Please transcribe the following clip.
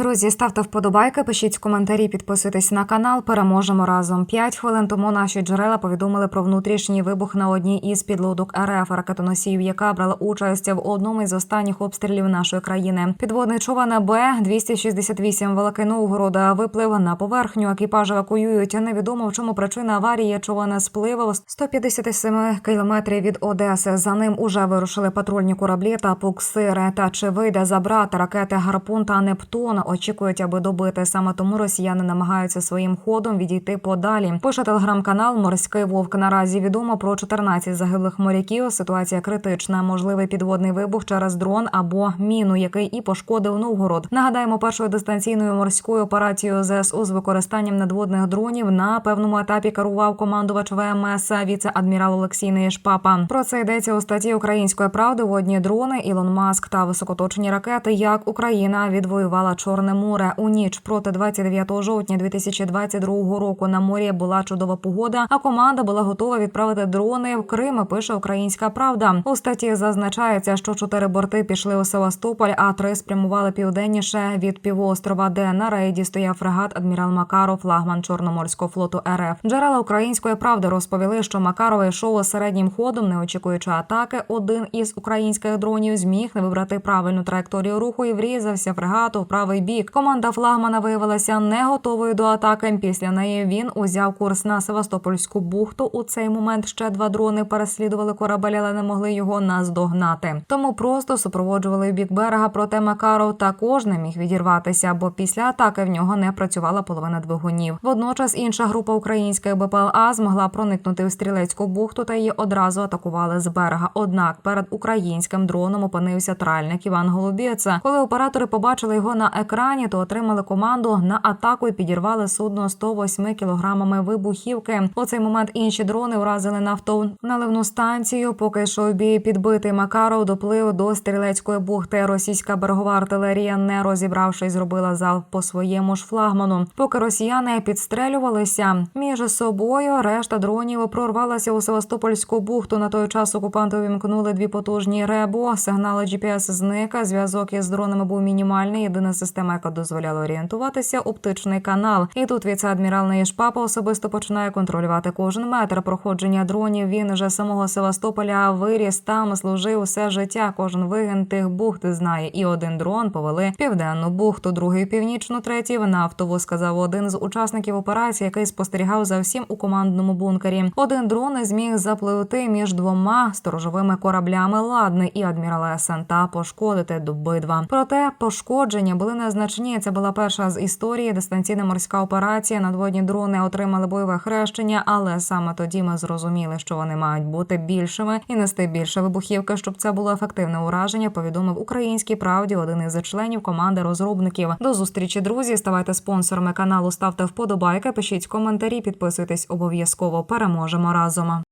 Друзі, ставте вподобайки, пишіть коментарі, підписуйтесь на канал. Переможемо разом. П'ять хвилин тому наші джерела повідомили про внутрішній вибух на одній із підлодок РФ ракетоносіїв, яка брала участь в одному із останніх обстрілів нашої країни. Підводний човен Б 268 Великий Новгорода виплив на поверхню. Екіпаж евакуюють. Невідомо в чому причина аварії. Човен спливав 157 кілометрів від Одеси. За ним уже вирушили патрульні кораблі та пуксири. Та чи вийде забрати ракети Гарпун та Нептун? Очікують, аби добити. Саме тому росіяни намагаються своїм ходом відійти подалі. Пише телеграм-канал Морський Вовк. Наразі відомо про 14 загиблих моряків. Ситуація критична. Можливий підводний вибух через дрон або міну, який і пошкодив Новгород. Нагадаємо, першою дистанційною морською операцією ЗСУ з використанням надводних дронів на певному етапі керував командувач ВМС віце-адмірал Олексій Неєшпапа. Про це йдеться у статті Української правди. Водні дрони, Ілон Маск та високоточні ракети. Як Україна відвоювала Чорне море у ніч проти 29 жовтня 2022 року. На морі була чудова погода, а команда була готова відправити дрони в Крим. Пише Українська Правда. У статті зазначається, що чотири борти пішли у Севастополь, а три спрямували південніше від півострова, де на рейді стояв фрегат адмірал Макаров, флагман Чорноморського флоту РФ. Джерела Української правди розповіли, що Макаров йшов середнім ходом, не очікуючи атаки. Один із українських дронів зміг не вибрати правильну траєкторію руху і врізався фрегату в правий бік. Команда флагмана виявилася не готовою до атаки. Після неї він узяв курс на Севастопольську бухту. У цей момент ще два дрони переслідували корабель, але не могли його наздогнати. Тому просто супроводжували в бік берега. Проте Макаров також не міг відірватися, бо після атаки в нього не працювала половина двигунів. Водночас інша група української БПЛА змогла проникнути у стрілецьку бухту та її одразу атакували з берега. Однак перед українським дроном опинився тральник Іван Голубєца. Коли оператори побачили його на екрані, то отримали команду на атаку і підірвали судно 108 кілограмами вибухівки. У цей момент інші дрони вразили нафту наливну станцію. Поки йшов бій підбитий Макаров доплив до стрілецької бухти. Російська берегова артилерія, не розібравшись, зробила залп по своєму ж флагману. Поки росіяни підстрелювалися між собою, решта дронів прорвалася у Севастопольську бухту. На той час окупанти увімкнули дві потужні ребо. Сигнали GPS зника. Зв'язок із дронами був мінімальний. Єдина система, яка дозволяла орієнтуватися, оптичний канал. І тут віце-адмірал Неєшпапа особисто починає контролювати кожен метр проходження дронів. Він же самого Севастополя виріс там, служив усе життя. Кожен вигін тих бухт знає. І один дрон повели південну бухту, другий північну, третій в нафтову. Сказав один з учасників операції, який спостерігав за всім у командному бункері. Один дрон не зміг запливти між двома сторожовими кораблями ладни і адмірала СН та пошкодити обидва. Проте пошкодження були незначні. Це була перша з історії дистанційна морська операція. Надводні дрони отримали бойове хрещення, але саме тоді ми зрозуміли, що вони мають бути більшими і нести більше вибухівки, щоб це було ефективне ураження. Повідомив українській правді один із членів команди розробників. До зустрічі, друзі. Ставайте спонсорами каналу, ставте вподобайки, пишіть коментарі, підписуйтесь обов'язково. Переможемо разом.